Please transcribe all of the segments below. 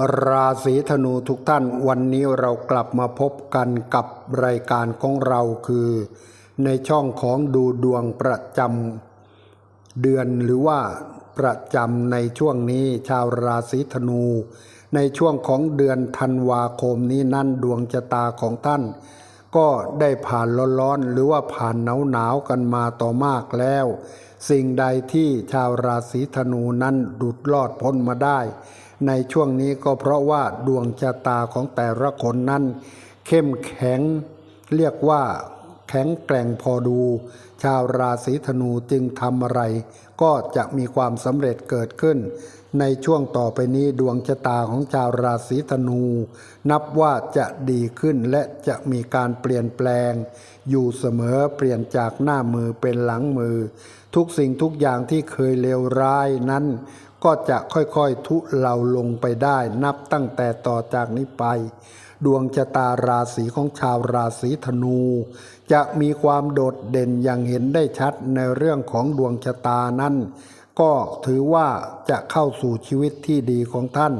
ราศีธนูทุกท่านวันนี้เรากลับมาพบกันกับรายการของเราคือ ในช่องของดูดวงประจำเดือนหรือว่าประจำในช่วงนี้ชาวราศีธนู ในช่วงของเดือนธันวาคมนี้นั่นดวงชะตาของท่าน ก็ได้ผ่านร้อนๆหรือว่าผ่านหนาวๆกันมาต่อมากแล้ว สิ่งใดที่ชาวราศีธนูนั้นดุดรอดพ้นมาได้ ในช่วงนี้ก็เพราะว่าดวงชะตาของแต่ละคนนั้น เข้มแข็งเรียกว่าแข็งแกร่งพอดู ชาวราศีธนูจึงทำอะไร ก็จะมีความสำเร็จเกิดขึ้น ในช่วงต่อไปนี้ดวงชะตาของชาวราศีธนู นับว่าจะดีขึ้นและจะมีการเปลี่ยนแปลง อยู่เสมอเปลี่ยนจากหน้ามือเป็นหลังมือ ทุกสิ่งทุกอย่างที่เคยเลวร้ายนั้น ก็จะค่อยๆทุเลาลงไปได้นับตั้งแต่ต่อจากนี้ไป ดวงชะตาราศีของชาวราศีธนู จะมีความโดดเด่นอย่างเห็นได้ชัดในเรื่องของดวงชะตานั้น ก็ถือว่าจะเข้าสู่ชีวิตที่ดีของท่าน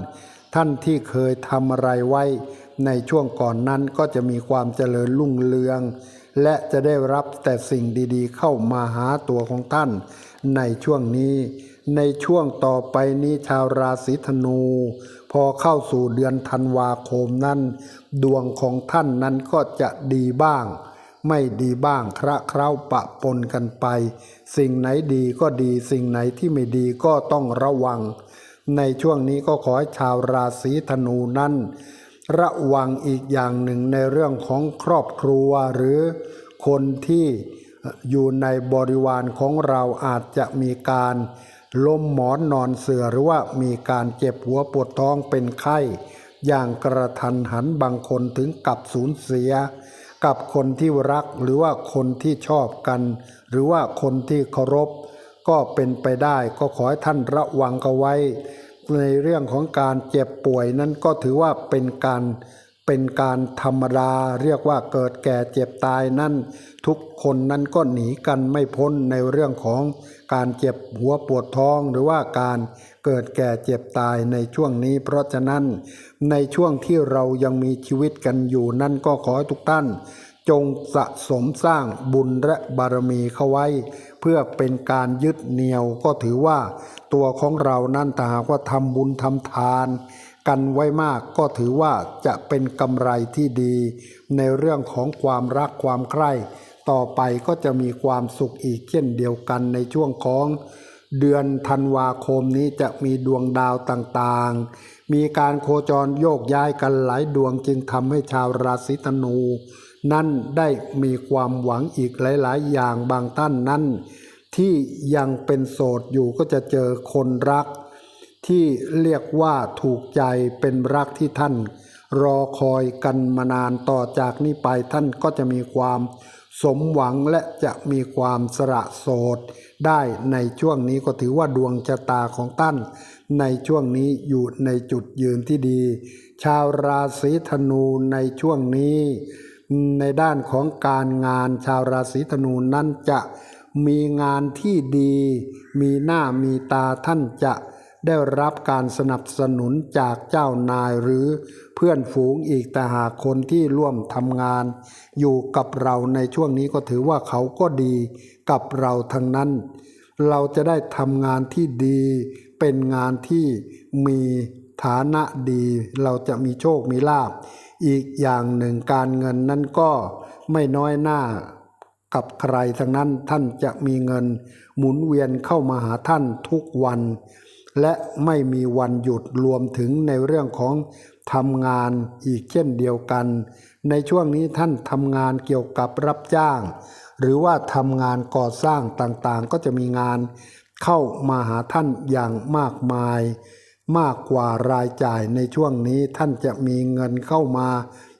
ท่านที่เคยทำอะไรไว้ ในช่วงก่อนนั้นก็จะมีความเจริญรุ่งเรือง และจะได้รับแต่สิ่งดีๆ เข้ามาหาตัวของท่าน ในช่วงนี้ ในช่วงต่อไปนี้ชาวราศีธนู พอเข้าสู่เดือนธันวาคมนั้น ดวงของท่านนั้นก็จะดีบ้าง ไม่ดีบ้างคระเคล้าปะปนกันไป สิ่งไหนดีก็ดีสิ่งไหนที่ไม่ดีก็ต้องระวัง ในช่วงนี้ก็ขอให้ชาวราศีธนูนั้น ระวังอีกอย่างหนึ่งในเรื่องของครอบครัวหรือคนที่อยู่ในบริวารของเราอาจจะมีการ ลมหมอนนอนเสือหรือว่ามีการเจ็บหัวปวดท้องเป็นไข้ อย่างกระทันหันบางคนถึงกับสูญเสีย กับคนที่รักหรือว่าคนที่ชอบกัน หรือว่าคนที่เคารพ ก็เป็นไปได้ก็ขอให้ท่านระวังกันไว้ ในเรื่องของการเจ็บป่วยนั้นก็ถือว่าเป็นการ เป็นการธรรมดาเรียกว่าเกิดแก่เจ็บตายนั่น ทุกคนนั้นก็หนีกันไม่พ้นในเรื่องของการเจ็บหัวปวดท้องหรือว่าการเกิดแก่เจ็บตายในช่วงนี้ เพราะฉะนั้น ในช่วงที่เรายังมีชีวิตกันอยู่นั่นก็ขอให้ทุกท่าน จงสะสมสร้างบุญและบารมีเข้าไว้ เพื่อเป็นการยึดเหนี่ยวก็ถือว่า ตัวของเรานั่นถ้าหากว่าทำบุญทำทาน กันไว้มากก็ถือว่าจะเป็นกำไรที่ดี ในเรื่องของความรักความใคร่ ต่อไปก็จะมีความสุขอีกเช่นเดียวกันในช่วงของเดือนธันวาคมนี้จะมีดวงดาวต่างๆ มีการโคจรโยกย้ายกันหลายดวงจึงทำให้ชาวราศีธนู นั่นได้มีความหวังอีกหลายๆ อย่างบางท่านนั้น ที่ยังเป็นโสดอยู่ก็จะเจอคนรัก ที่เรียกว่าถูกใจเป็นรักที่ท่าน รอคอยกันมานานต่อจากนี้ไปท่านก็จะมีความสมหวังและจะมีความสละโสดได้ในช่วงนี้ก็ถือว่าดวงชะตาของท่าน ในช่วงนี้อยู่ในจุดยืนที่ดี ชาวราศีธนูในช่วงนี้ ในด้านของการงานชาวราศีธนูนั้นจะมีงานที่ดี มีหน้ามีตาท่านจะ ได้รับการสนับสนุนจากเจ้านายหรือเพื่อนฝูงอีกแต่หากคนที่ร่วมทำงาน อยู่กับเราในช่วงนี้ก็ถือว่าเขาก็ดีกับเราทั้งนั้น เราจะได้ทำงานที่ดี เป็นงานที่มีฐานะดี เราจะมีโชคมีลาภอีกอย่างหนึ่งการเงินนั้นก็ไม่น้อยหน้ากับใครทั้งนั้นท่านจะมีเงิน หมุนเวียนเข้ามาหาท่านทุกวัน และไม่มีวันหยุดรวมถึงในเรื่องของทำงานอีกเช่นเดียวกัน ในช่วงนี้ท่านทำงานเกี่ยวกับรับจ้าง หรือว่าทำงานก่อสร้างต่างๆ ก็จะมีงานเข้ามาหาท่านอย่างมากมาย มากกว่ารายจ่ายในช่วงนี้ท่านจะมีเงินเข้ามา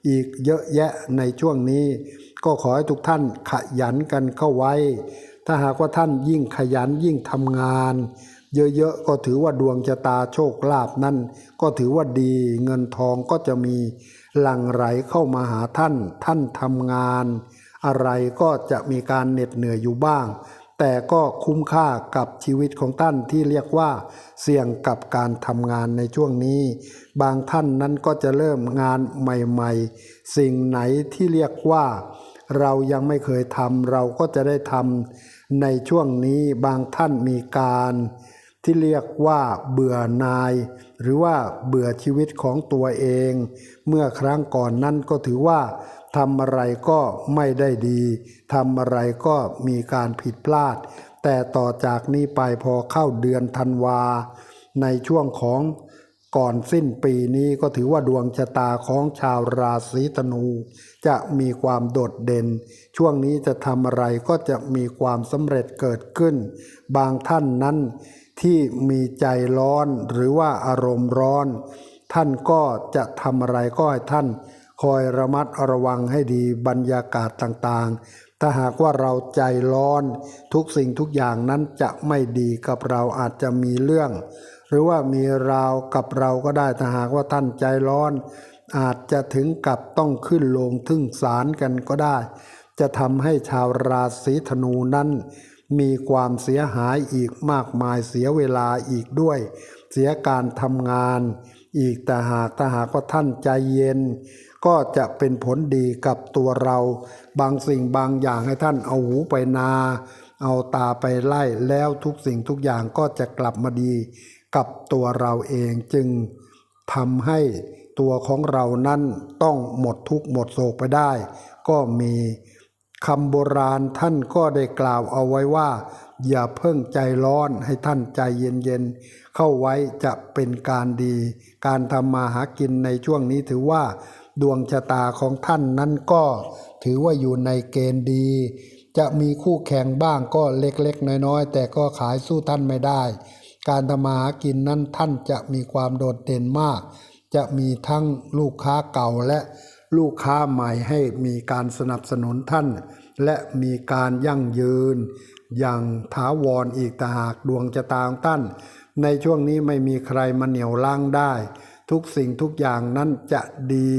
อีกเยอะแยะในช่วงนี้ ก็ขอให้ทุกท่านขยันกันเข้าไว้ ถ้าหากว่าท่านยิ่งขยันยิ่งทำงาน เยอะๆก็ถือว่าดวงชะตาโชคลาภนั่นก็ถือว่าดีเงินทองก็จะมีหลั่งไหลเข้ามาหาท่าน ท่านทำงาน อะไรก็จะมีการเหน็ดเหนื่อยอยู่บ้าง แต่ก็คุ้มค่ากับชีวิตของท่านที่เรียกว่า เสี่ยงกับการทำงานในช่วงนี้ บางท่านนั้นก็จะเริ่มงานใหม่ๆ สิ่งไหนที่เรียกว่าเรายังไม่เคยทำเราก็จะได้ทำในช่วงนี้บางท่านมีการ ที่เรียกว่าเบื่อนาย หรือว่าเบื่อชีวิตของตัวเอง เมื่อครั้งก่อนนั้นก็ถือว่าทำอะไรก็ไม่ได้ดีทำอะไรก็มีการผิดพลาด แต่ต่อจากนี้ไปพอเข้าเดือนธันวา ในช่วงของก่อนสิ้นปีนี้ก็ถือว่าดวงชะตาของชาวราศีธนู จะมีความโดดเด่น ช่วงนี้จะทำอะไรก็จะมีความสำเร็จเกิดขึ้น บางท่านนั้น ที่มีใจร้อนหรือว่าอารมณ์ร้อน ท่านก็จะทำอะไรก็ให้ท่านคอยระมัดระวังให้ดีบรรยากาศต่างๆ ถ้าหากว่าเราใจร้อน ทุกสิ่งทุกอย่างนั้นจะไม่ดีกับเราอาจจะมีเรื่อง หรือว่ามีราวกับเราก็ได้ถ้าหากว่าท่านใจร้อน อาจจะถึงกับต้องขึ้นลงทึ่งศาลกันก็ได้ จะทำให้ชาวราศีธนูนั้น มีความเสียหายอีกมากมายเสียเวลาอีกด้วย เสียการทำงาน อีกแต่หากถ้าหากว่าท่านใจเย็น ก็จะเป็นผลดีกับตัวเรา บางสิ่งบางอย่างให้ท่านเอาหูไปนา เอาตาไปไล่แล้วทุกสิ่งทุกอย่างก็จะกลับมาดีกับตัวเราเองจึงทำให้ตัวของเรานั้นต้องหมดทุกข์หมดโศกไปได้ ก็มี คำโบราณท่านก็ได้กล่าวเอาไว้ว่า อย่าเพิ่งใจร้อนให้ท่านใจเย็นๆ เข้าไว้จะเป็นการดี การทำมาหากินในช่วงนี้ถือว่า ดวงชะตาของท่านนั้นก็ถือว่าอยู่ในเกณฑ์ดี จะมีคู่แข่งบ้างก็เล็กๆ น้อยๆ แต่ก็ขายสู้ท่านไม่ได้ การทำมาหากินนั้นท่านจะมีความโดดเด่นมาก จะมีทั้งลูกค้าเก่าและ ลูกค้าใหม่ให้มีการสนับสนุนท่าน และมีการยั่งยืน อย่างถาวรอีกต่หากดวงชะตาของท่าน ในช่วงนี้ไม่มีใครมาเหนี่ยวล้างได้ ทุกสิ่งทุกอย่างนั้นจะดี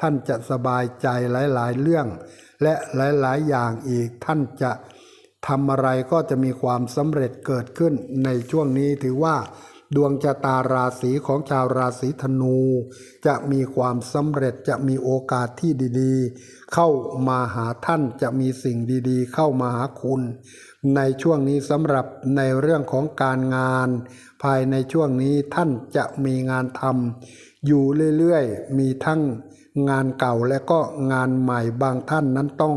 ท่านจะสบายใจหลายๆ เรื่อง และหลายๆ อย่างอีกท่านจะทำอะไรก็จะมีความสำเร็จเกิดขึ้นในช่วงนี้ถือว่า ดวงชะตาราศีของชาวราศีธนู จะมีความสำเร็จจะมีโอกาสที่ดีๆ เข้ามาหาท่านจะมีสิ่งดีๆ เข้ามาหาคุณ ในช่วงนี้สำหรับในเรื่องของการงาน ภายในช่วงนี้ท่านจะมีงานทำอยู่เรื่อยๆ มีทั้งงานเก่าและก็งานใหม่บางท่านนั้นต้อง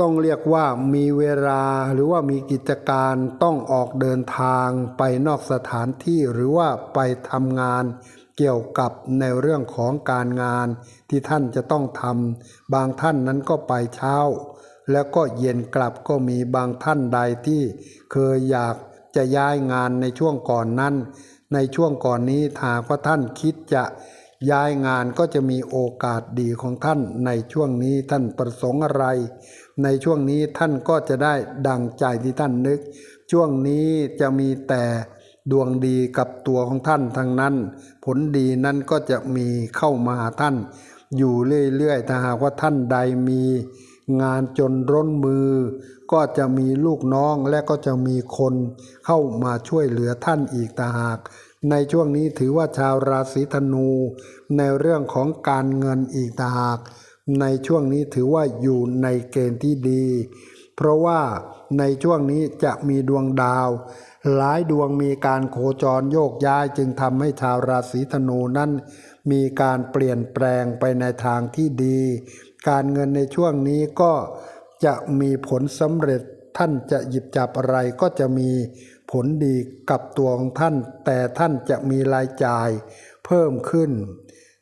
ต้องเรียกว่ามีเวลาหรือว่ามีกิจการต้องออกเดินทางไปนอกสถานที่หรือว่าไปทำงานเกี่ยวกับในเรื่องของการงานที่ท่านจะต้องทำบางท่านนั้นก็ไปเช้า แล้วก็เย็นกลับก็มีบางท่านใดที่เคยอยากจะย้ายงานในช่วงก่อนนั้น ในช่วงก่อนนี้ถ้าหากว่าท่านคิดจะย้ายงานก็จะมีโอกาสดีของท่านในช่วงนี้ท่านประสงค์อะไร ในช่วงนี้ท่านก็จะได้ดังใจที่ท่านนึก ช่วงนี้จะมีแต่ดวงดีกับตัวของท่านทั้งนั้น ผลดีนั้นก็จะมีเข้ามาหาท่าน อยู่เรื่อยๆถ้าหากว่าท่านใดมีงานจนร้นมือ ก็จะมีลูกน้องและก็จะมีคนเข้ามาช่วยเหลือท่านอีกต่างหาก ในช่วงนี้ถือว่าชาวราศีธนู ในเรื่องของการเงินอีกต่างหาก ในช่วงนี้ถือว่าอยู่ในเกณฑ์ที่ดี เพราะว่าในช่วงนี้จะมีดวงดาว หลายดวงมีการโคจรโยกย้ายจึงทำให้ชาวราศีธนูนั้น มีการเปลี่ยนแปลงไปในทางที่ดี การเงินในช่วงนี้ก็จะมีผลสำเร็จท่านจะหยิบจับอะไรก็จะมีผลดีกับตัวของท่าน แต่ท่านจะมีรายจ่ายเพิ่มขึ้น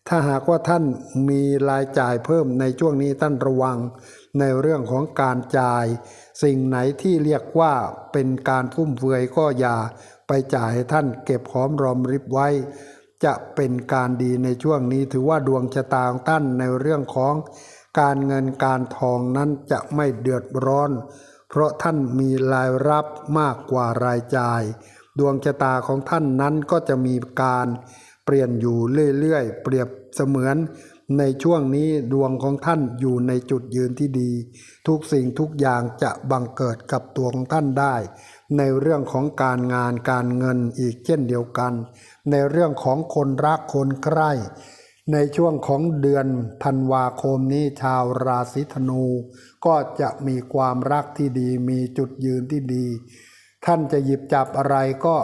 ถ้าหากว่าท่านมีรายจ่ายเพิ่มในช่วงนี้ท่านระวังในเรื่องของการจ่าย สิ่งไหนที่เรียกว่าเป็นการฟุ่มเฟือยก็อย่าไปจ่ายให้ท่านเก็บหอมรอมริบไว้ จะเป็นการดีในช่วงนี้ถือว่าดวงชะตาของท่านในเรื่องของการเงินการทองนั้นจะไม่เดือดร้อน เพราะท่านมีรายรับมากกว่ารายจ่าย ดวงชะตาของท่านนั้นก็จะมีการ เปลี่ยนอยู่เรื่อยๆ เปรียบเสมือน ในช่วงนี้ดวงของท่านอยู่ในจุดยืนที่ดี ทุกสิ่งทุกอย่างจะบังเกิดกับตัวของท่านได้ ในเรื่องของการงานการเงินอีกเช่นเดียวกัน ในเรื่องของคนรักคนใกล้ ในช่วงของเดือนธันวาคมนี้ชาวราศีธนู ก็จะมีความรักที่ดีมีจุดยืนที่ดี ท่านจะหยิบจับอะไรก็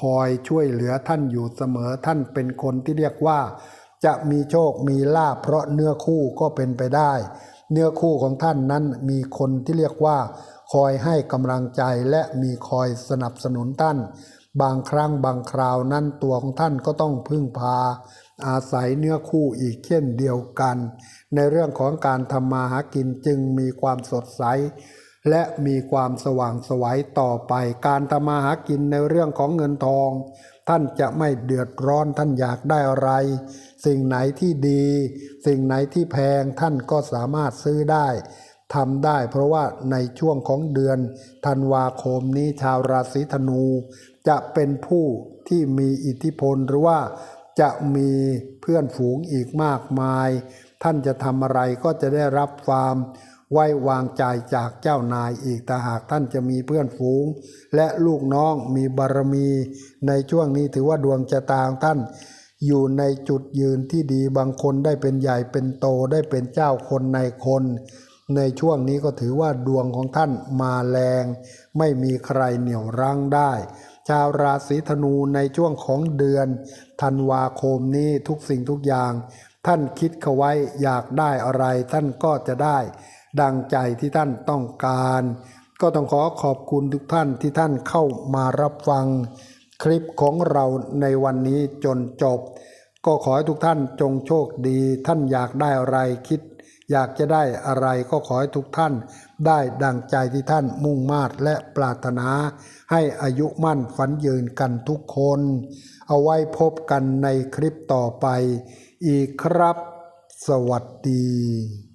คอยช่วยเหลือท่านอยู่เสมอท่านเป็นคนที่เรียกว่า จะมีโชคมีลาภเพราะเนื้อคู่ก็เป็นไปได้ เนื้อคู่ของท่านนั้นมีคนที่เรียกว่า คอยให้กำลังใจและมีคอยสนับสนุนท่าน บางครั้งบางคราวนั้นตัวของท่านก็ต้องพึ่งพา อาศัยเนื้อคู่อีกเช่นเดียวกัน ในเรื่องของการทำมาหากินจึงมีความสดใส และมีความสว่างไสวัยต่อไปการทำมาหากินในเรื่องของเงินทอง ท่านจะไม่เดือดร้อนท่านอยากได้อะไร สิ่งไหนที่ดี สิ่งไหนที่แพงท่านก็สามารถซื้อได้ทำได้เพราะว่าในช่วงของเดือนธันวาคมนี้ชาวราศีธนู จะเป็นผู้ที่มีอิทธิพลหรือว่าจะมีเพื่อนฝูงอีกมากมาย ท่านจะทำอะไรก็จะได้รับความ ไว้วางใจจากเจ้านายอีกแต่หากท่านจะมีเพื่อนฝูง และลูกน้องมีบารมีในช่วงนี้ถือว่าดวงชะตาของท่าน อยู่ในจุดยืนที่ดีบางคนได้เป็นใหญ่เป็นโตได้เป็นเจ้าคนในคน ในช่วงนี้ก็ถือว่าดวงของท่านมาแรง ไม่มีใครเหนี่ยวรั้งได้ ชาวราศีธนูในช่วงของเดือนธันวาคมนี้ทุกสิ่งทุกอย่าง ท่านคิดเขาไว้อยากได้อะไรท่านก็จะได้ ดังใจที่ท่านต้องการ ก็ต้องขอขอบคุณทุกท่านที่ท่านเข้ามารับฟัง คลิปของเราในวันนี้จนจบ ก็ขอให้ทุกท่านจงโชคดี ท่านอยากได้อะไรคิด อยากจะได้อะไรก็ขอให้ทุกท่าน ได้ดังใจที่ท่านมุ่งมาตและปรารถนา ให้อายุมั่นฝันยืนกันทุกคน เอาไว้พบกันในคลิปต่อไป อีกครับ สวัสดี